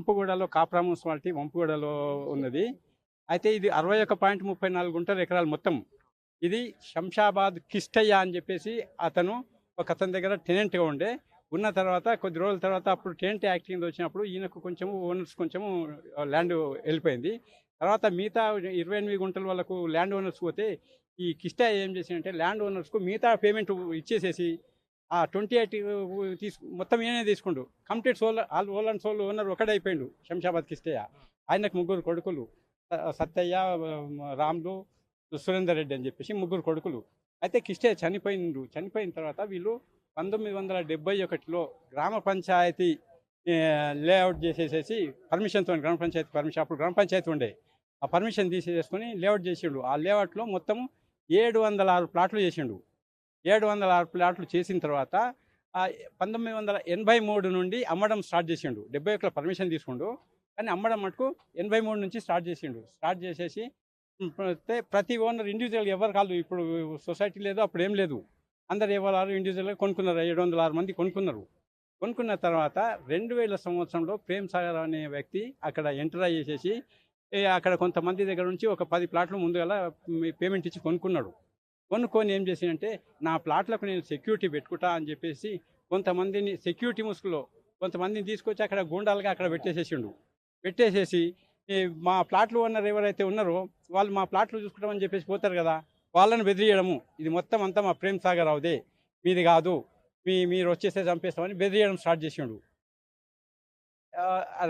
వంపుగూడలో కాపురా municipality వంపుగూడలో ఉన్నది. అయితే ఇది అరవై ఒక పాయింట్ ముప్పై నాలుగు గుంటల ఎకరాలు మొత్తం. ఇది శంషాబాద్ కిష్టయ్య అని చెప్పేసి అతను ఒక అతని దగ్గర టెనెంట్గా ఉండే. ఉన్న తర్వాత కొద్ది రోజుల తర్వాత అప్పుడు టెనెంట్ యాక్ట్ కింద వచ్చినప్పుడు ఈయనకు కొంచెము ఓనర్స్ కొంచెము ల్యాండ్ వెళ్ళిపోయింది. తర్వాత మిగతా ఇరవై ఎనిమిది గుంటల వాళ్ళకు ల్యాండ్ ఓనర్స్ పోతే ఈ కిష్టయ్య ఏం చేసిందంటే ల్యాండ్ ఓనర్స్కు మిగతా పేమెంట్ ఇచ్చేసేసి ఆ ట్వంటీ ఎయిట్ తీసుకు మొత్తం ఈయనే తీసుకుండు. Complete sole all whole and sole owner ఒకడే అయిపోయిండు శంషాబాద్ కిష్టయ్య ఆయనకు ముగ్గురు కొడుకులు సత్తయ్య రాములు సురేందర్ రెడ్డి అని చెప్పేసి ముగ్గురు కొడుకులు. అయితే కిష్టయ్య చనిపోయిండు. చనిపోయిన తర్వాత వీళ్ళు పంతొమ్మిది వందల డెబ్బై ఒకటిలో గ్రామ పంచాయతీ లేఅవుట్ చేసేసేసి పర్మిషన్తో గ్రామ పంచాయతీ పర్మిషన్ అప్పుడు గ్రామ పంచాయతీ ఉండే. ఆ పర్మిషన్ తీసేసుకొని లేఅవుట్ చేసిండు. ఆ లేఅవుట్లో మొత్తం ఏడు వందల ఆరు ప్లాట్లు చేసిండు. ఏడు వందల ఆరు ప్లాట్లు చేసిన తర్వాత పంతొమ్మిది వందల ఎనభై మూడు నుండి అమ్మడం స్టార్ట్ చేసిండు. డెబ్బై ఒకటిలో పర్మిషన్ తీసుకుండు. కానీ అమ్మడం మటుకు ఎనభై మూడు నుంచి స్టార్ట్ చేసిండు. స్టార్ట్ చేసేసి ప్రతి ఓనర్ ఇండివిజువల్ ఎవరు కాదు. ఇప్పుడు సొసైటీ లేదు అప్పుడు ఏం లేదు. అందరు ఎవరు ఇండివిజువల్గా కొనుక్కున్నారు. ఏడు వందల ఆరు మంది కొనుక్కున్నారు. కొనుక్కున్న తర్వాత రెండు వేల సంవత్సరంలో ప్రేమ్ సాగర్ అనే వ్యక్తి అక్కడ ఎంటర్ అయ్యేసేసి అక్కడ కొంతమంది దగ్గర నుంచి ఒక పది ప్లాట్లు ముందుగా పేమెంట్ ఇచ్చి కొనుక్కున్నాడు. కొనుక్కొని ఏం చేసిందంటే నా ప్లాట్లకు నేను సెక్యూరిటీ పెట్టుకుంటా అని చెప్పేసి కొంతమందిని సెక్యూరిటీ ముసుగులో కొంతమందిని తీసుకొచ్చి అక్కడ గూండాలుగా అక్కడ పెట్టేసేసిండు. పెట్టేసేసి మా ప్లాట్లు ఓనర్ ఎవరైతే ఉన్నారో వాళ్ళు మా ప్లాట్లు చూసుకుంటామని చెప్పేసి పోతారు కదా వాళ్ళని బెదిరియడము. ఇది మొత్తం అంతా మా ప్రేమ్ సాగర్ అవుదే మీది కాదు. మీ మీరు వచ్చేస్తే చంపేస్తామని బెదిరియడం స్టార్ట్ చేసిండు.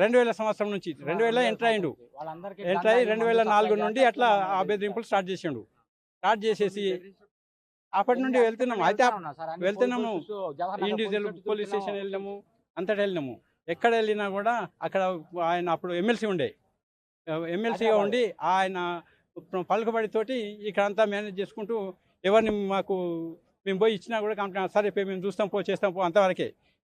రెండు వేల సంవత్సరం నుంచి రెండు వేల ఎంటర్ అయ్యిండు. వాళ్ళందరికీ ఎంటర్ అయ్యి రెండు వేల నాలుగు నుండి అట్లా ఆ ఉన్నారు. బెదిరింపులు స్టార్ట్ చేసిండు. స్టార్ట్ చేసేసి అప్పటి నుండి వెళ్తున్నాము అయితే వెళ్తున్నాము. Individual police station. వెళ్ళినాము అంతటా వెళ్ళినాము ఎక్కడ వెళ్ళినా కూడా అక్కడ ఆయన అప్పుడు ఎమ్మెల్సీ ఉండే ఎమ్మెల్సీగా. ఉండి ఆయన పలుకుబడితోటి ఇక్కడ అంతా మేనేజ్ చేసుకుంటూ ఎవరిని మాకు మేము పోయి ఇచ్చినా కూడా కంప్లైంట్ సరే మేము చూస్తాం పో చేస్తాం పో అంతవరకే